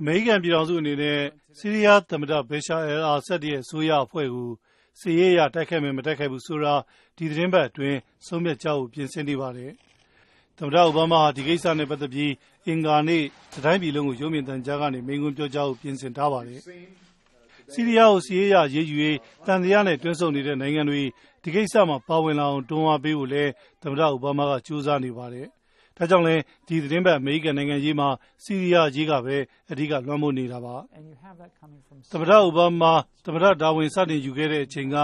အမေရိကန်ပြည်ထောင်စုအနေနဲ့ဆီးရီးယားသမ္မတဘေရှာအယ်အာဆတ်ရဲ့အစိုးရအဖွဲ့ကိုစစ်ရေးအရတိုက်ခိုက်မယ်မတိုက်ခိုက်ဘူးဆိုတာဒီသတင်းပတ်အတွင်းဆုံးဖြတ်ကြဖို့ပြင်ဆင်နေပါတယ်။သမ္မတအိုဘားမားဟာဒီကိစ္စနဲ့ပတ်သက်ပြီးအင်္ဂါနေ့တတိုင်းပြည်လုံးကိုရုံးမြင့်တန်ကြားကနေမိန့်ခွန်းပြောကြားဖို့ပြင်ဆင်ထားပါတယ်။ဆီးရီးယားကိုစီးရေးရရေးယူရေးတန်တရားနဲ့တွန်းဆုံနေတဲ့နိုင်ငံတွေဒီကိစ္စမှာပါဝင်လာအောင်တွန်းအားပေးဖို့လည်းသမ္မတအိုဘားမားကကြိုးစားနေပါတယ်။ ဒါကြောင့်လည်း ဒီသတင်းပတ် အမေရိကန်နိုင်ငံရေးမှာ ဆီးရီးယားရေးကပဲ အဓိက လွှမ်းမိုးနေတာပါ။သမ္မတအိုဘားမား သမ္မတဒါဝင်စတင်ယူခဲ့တဲ့အချိန်က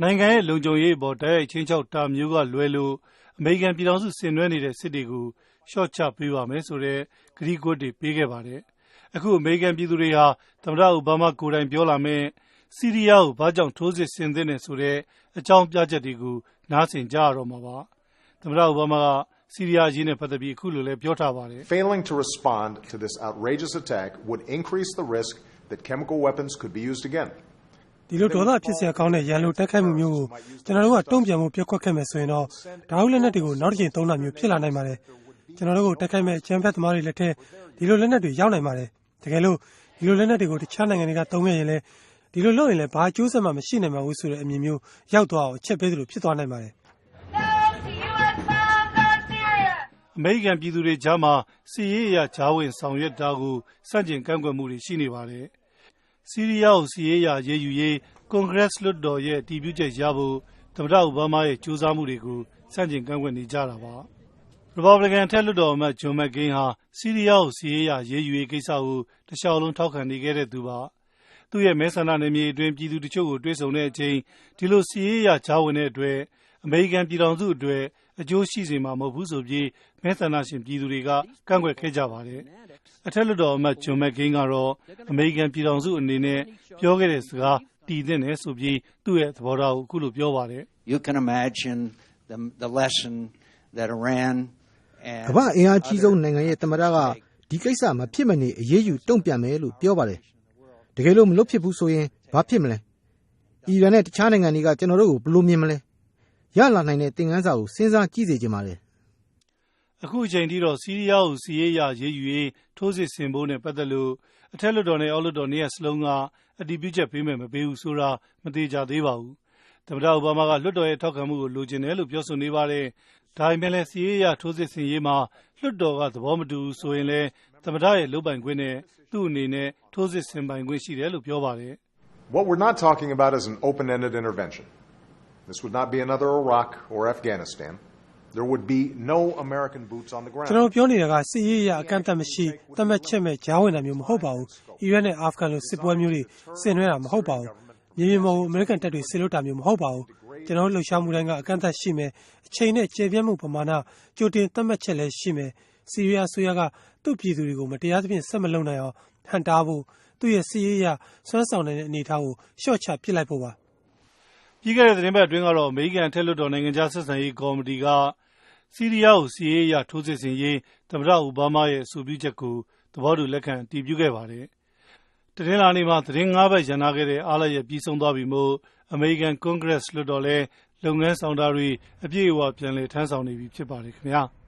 နိုင်ငံရဲ့ လုံခြုံရေးအပေါ် တိုက်ရိုက်ချင်းချောက်တာမျိုးကလွဲလို့ အမေရိကန်ပြည်ထောင်စု ဆင်နွှဲနေတဲ့ စစ်တွေကိုရှော့ချပေးပါမယ်ဆိုတဲ့ ကတိကဝတ်တွေ ပေးခဲ့ပါတယ်။အခု အမေရိကန်ပြည်သူတွေဟာ သမ္မတအိုဘားမားကိုယ်တိုင် ပြောလာမယ့် ဆီးရီးယားကို ဘာကြောင့် ထိုးစစ်ဆင်သင့်တယ်ဆိုတဲ့ အကြောင်းပြချက်တွေကို နားဆင်ကြရတော့မှာပါ။သမ္မတအိုဘားမားက ဆီးရီးယားအရေးနဲ့ပတ်သက်ပြီးအခုလိုလည်းပြောထားပါတယ် Failing to respond to this outrageous attack would increase the risk that chemical weapons could be used again. ဒီလိုဒေါသဖြစ်စရာကောင်းတဲ့ရန်လိုတိုက်ခိုက်မှုမျိုးကိုကျွန်တော်တို့ကတုံ့ပြန်မှုပြက်ကွက်ခဲ့မယ်ဆိုရင်တော့ဒါဟုလက်နက်တွေကိုနောက်တစ်ချိန်သုံးတာမျိုးဖြစ်လာနိုင်ပါတယ်ကျွန်တော်တို့ကိုတိုက်ခိုက်မဲ့အကြမ်းဖက်သမားတွေလက်ထက်ဒီလိုလက်နက်တွေရောက်နိုင်ပါတယ်တကယ်လို့ဒီလိုလက်နက်တွေကိုတခြားနိုင်ငံတွေကသုံးခဲ့ရင်လည်းဒီလိုလုပ်ရင်လည်းဘာအကျိုးဆက်မှမရှိနိုင်ပါဘူးဆိုတဲ့အမြင်မျိုးရောက်သွားအောင်အချက်ပေးသလိုဖြစ်သွားနိုင်ပါတယ် အမေရိကန်ပြည်သူတွေကြားမှာစီရေးအရာဂျားဝင်ဆောင်ရွက်တာကိုစန့်ကျင်ကန့်ကွက်မှုတွေ ရှိနေပါတယ်။စီးရီးယားကိုစီရေးအရာရေးယူရေး ကွန်ဂရက်လွှတ်တော်ရဲ့တည်ပြုချက်ရဖို့ သမ္မတ အိုဘားမားရဲ့ ကြိုးစားမှုတွေကိုစန့်ကျင်ကန့်ကွက်နေကြတာပါ။ Republican ထက်လွှတ်တော်အမတ်ဂျွန်မက်ကိန်းဟာစီးရီးယားကိုစီရေးအရာရေးယူရေးကိစ္စကိုတခြားလုံး ထောက်ခံနေခဲ့တဲ့သူပါ။သူ့ရဲ့မဲဆန္ဒနယ်မြေအတွင်း ပြည်သူတချို့ကို တွေ့ဆုံတဲ့အချိန် ဒီလိုစီရေးအရာဂျားဝင်တဲ့အတွက် အမေရိကန်ပြည်ထောင်စုအတွက် အကျိုးရှိစေမှာမဟုတ်ဘူးဆိုပြီး မဲဆန္ဒရှင်ပြည်သူတွေက ကန့်ကွက်ခဲ့ကြပါတယ်။အထက်လွှတ်တော်အမတ်ဂျွန်မက်ကိန်းကတော့ အမေရိကန်ပြည်ထောင်စုအနေနဲ့ ပြောခဲ့တဲ့စကား တည်တဲ့နယ်ဆိုပြီး သူ့ရဲ့သဘောထားကို အခုလို ပြောပါတယ် You can imagine the, the lesson that Iran and ကမ္ဘာအင်အားကြီးဆုံးနိုင်ငံရဲ့ သမ္မတက ဒီကိစ္စ မဖြစ်မနေ အရေးယူ တုံ့ပြန်မယ်လို့ ပြောပါတယ်။တကယ်လို့ မလုပ်ဖြစ်ဘူးဆိုရင် ဘာဖြစ်မလဲ။အီရန်နဲ့ တခြားနိုင်ငံတွေက ကျွန်တော်တို့ကို ဘယ်လိုမြင်မလဲ။ ရလာနိုင်တဲ့သင်ခန်းစာကိုစဉ်းစားကြည့်စေချင်ပါတယ်။အခုအချိန်ထိတော့စီးရီးယားကိုစီးရေးရရေးယူရေးထိုးစစ်ဆင်ဖို့နဲ့ပတ်သက်လို့အထက်လွှတ်တော်နဲ့အောက်လွှတ်တော်နှစ်ရပ်စလုံးကအတည်ပြုချက်ပေးမယ်မပေးဘူးဆိုတာမသေးကြသေးပါဘူး။သမ္မတအိုဘားမားကလွှတ်တော်ရဲ့ထောက်ခံမှုကိုလိုချင်တယ်လို့ပြောဆိုနေပါတယ်။ဒါပေမဲ့လည်းစီးရေးရထိုးစစ်ဆင်ရေးမှာလွှတ်တော်ကသဘောမတူဘူးဆိုရင်လည်းသမ္မတရဲ့လုပ်ပိုင်ခွင့်နဲ့သူ့အနေနဲ့ထိုးစစ်ဆင်ပိုင်ခွင့်ရှိတယ်လို့ပြောပါတယ်။ What we're not talking about is an open ended intervention. This would not be another Iraq or Afghanistan. There would be no American boots on the ကျွန်တော် ground. ပြောနေတာကစစ်ရေးအရအကန့်အသတ်မရှိသတ်မှတ်ချက်မဲ့ကြားဝင်တာမျိုးမဟုတ်ပါဘူးအီရတ်နဲ့အာဖဂန်လိုစစ်ပွဲမျိုးတွေဆင်နွှဲတာမဟုတ်ပါဘူးမြေပြင်ပေါ်ကိုအမေရိကန်တပ်တွေဆင်လို့တာမျိုးမဟုတ်ပါဘူးကျွန်တော်လှုပ်ရှားမှုတိုင်းကအကန့်အသတ်ရှိမယ်အချိန်နဲ့ကျေပြတ်မှုပမာဏကြိုတင်သတ်မှတ်ချက်လည်းရှိမယ်စီးရီးယားဆိုရကသူ့ပြည်သူတွေကိုမတရားသဖြင့်ဆက်မလုပ်နိုင်အောင်ဟန်တားဖို့သူ့ရဲ့စီးရေးအရစွမ်းဆောင်နိုင်တဲ့အနေအထားကိုရှော့ချပစ်လိုက်ဖို့ပါ ပြီးခဲ့တဲ့သတင်းပတ်အတွင်းကတော့ အမေရိကန် အထက်လွှတ်တော် နိုင်ငံခြားဆက်ဆံရေးကော်မတီကစီးရီးယားကိုစီးရေးအရ ထိုးစစ်ဆင်ရေး သမ္မတ အိုဘားမားရဲ့ အဆိုပြုချက်ကို သဘောတူ လက်ခံ အတည်ပြုခဲ့ပါတယ်။တရင်လာနေ့မှာသတင်း၅ဘက်ရန်နာခဲ့တဲ့ အားလရဲ့ပြီးဆုံးသွားပြီမို့ အမေရိကန် ကွန်ဂရက်လွှတ်တော်လည်း လုပ်ငန်းဆောင်တာတွေ အပြည့်အဝ ပြန်လည် ထမ်းဆောင်နေပြီ ဖြစ်ပါတယ်ခင်ဗျာ။